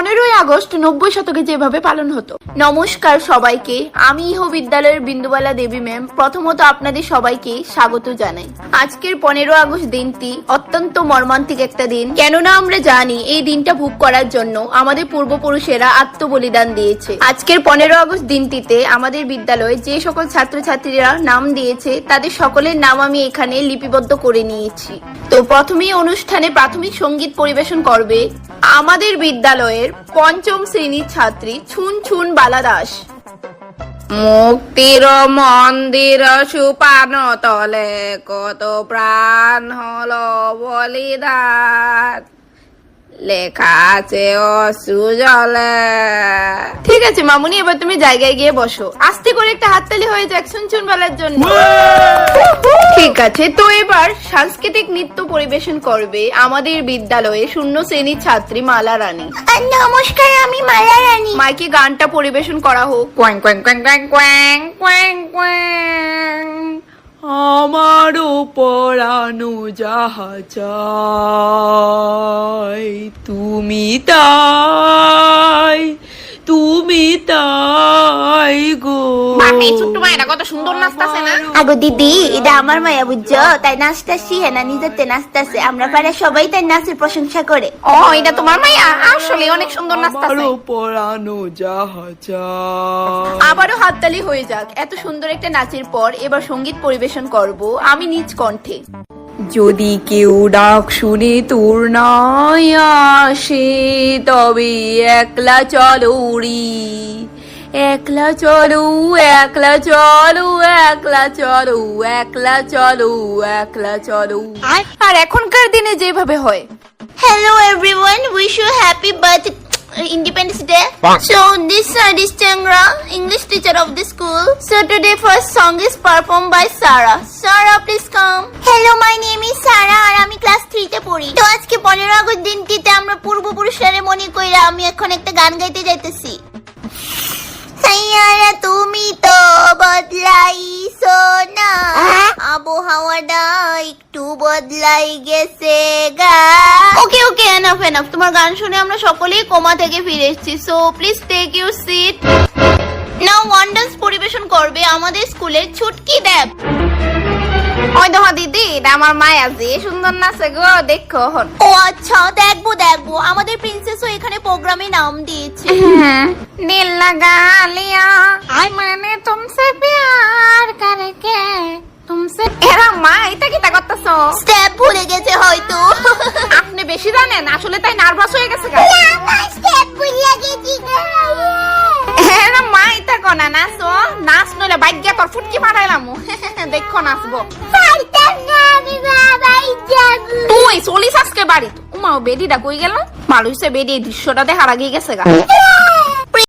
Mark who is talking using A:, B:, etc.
A: পনেরোই আগস্ট নব্বই শতকে যেভাবে পালন হতো। নমস্কার সবাইকে। আমি ইহ বিদ্যালয়ের বিন্দুবালা দেবী ম্যাম। প্রথমত আপনাদের সবাইকে স্বাগত জানাই। আজকের পনেরো আগস্ট দিনটি অত্যন্ত মর্মান্তিক একটা দিন। কেননা আমরা জানি এই দিনটা ভোগ করার জন্য আমাদের পূর্বপুরুষেরা আত্মবলিদান দিয়েছে। আজকের পনেরো আগস্ট দিনটিতে আমাদের বিদ্যালয়ে যে সকল ছাত্রছাত্রীরা নাম দিয়েছে, তাদের সকলের নাম আমি এখানে লিপিবদ্ধ করে নিয়েছি। তো প্রথমেই অনুষ্ঠানে প্রাথমিক সংগীত পরিবেশন করবে আমাদের বিদ্যালয়ের পঞ্চম শ্রেণির ছাত্রী ছুন ছুন বালা দাস মুক্তির মন্দির সুপান তলে কত প্রাণ হল বলিদান। লেখা আছে অসুজলে। ঠিক আছে মামুনি এবার তুমি জায়গায় গিয়ে বসো। আস্তে করে একটা হাততালি হয়ে যাক শুনছুন বলার জন্য। ঠিক আছে তো এবার সাংস্কৃতিক নৃত্য পরিবেশন করবে আমাদের বিদ্যালয়ে শূন্য শ্রেণির ছাত্রী মালা রানী।
B: নমস্কার আমি মালা রানী।
A: মাইকে গানটা পরিবেশন করা হোক। কোয়াং কোয়াং কোয়াং কোয়াং কোয়াং কোয়াং কোয়াং।
C: আমারও পড়ানো যাহা চাই তুমি তাই। তুমি তাই গো।
A: বাপরে ছোট্ট মায়েরা কত সুন্দর নাচতাছে না?
B: আগো দিদি এটা আমার মায়া বুঝছ? তাই নাচতাছি হ্যাঁ না নিজেতে নাচতাছে। আমরা পাড়ার সবাই তাই নাচের প্রশংসা করে।
A: ও এটা তোমার মাইয়া আসলে অনেক সুন্দর নাচতাছে।
C: পরানো যাহা
A: আবারও হাততালি হয়ে যাক। এত সুন্দর একটা নাচের পর এবার সংগীত পরিবেশন করব আমি নিজ কণ্ঠে।
C: যদি কেউ ডাক শুনে তোর নাই আসে তবে একলা চলো উড়ি। একলা চলো একলা চলো একলা চলো একলা চলো একলা চলো।
A: আর এখনকার দিনে যেভাবে হয়।
B: Hello everyone wish you happy birthday. Independence Day. So this uh, this Changra, English teacher of the school. So today first song is performed by Sarah. Sarah, please come. Hello, my name is Sarah আর আমি class 3 তে পড়ি। তো আজকে 15 August দিনটিতে আমরা পূর্বপুরুষরা মনে কইরা আমি এখন একটা গান গাইতে যাইতেছি। তুমি তো বদলাইছো না আবহাওয়াটা বদলাই গেছে ওকে ওকে এনাফ এনাফ তোমার গান শুনে আমরা সকলেই কোমা থেকে ফিরে এসেছি। So please take your seat now one dance পরিবেশন করবে আমাদের স্কুলের ছুটকি দেব।
A: ওই দেখো দিদি এটা আমার মায়া যে সুন্দর নাচে গো দেখো। হন
B: ও আচ্ছা দেখব দেখব। আমাদের প্রিন্সেস ও এখানে প্রোগ্রামে নাম দিয়েছে।
A: হ্যাঁ, নীল লাগালিয়া আই মানে তুমসে প্যার করকে তুমসে এরা মা এটা কি করতেছো
B: স্টেপ ভুলে গেছে হয়তো।
A: আপনি বেশি জানেন আসলে তাই নার্ভাস হয়ে গেছে গা।
B: স্টেপ ভুলে গেছি
A: মা এটা কোনা নাচো। নাচ নইলে বাইক গিয়া তোর ফুটকি দেখো নাচবো। তুই চলিস আজকে বাড়ি উমা বেডিটা কই গেল? মানুষ বেডি দৃশ্যটা দেখার আগে গেছে গা।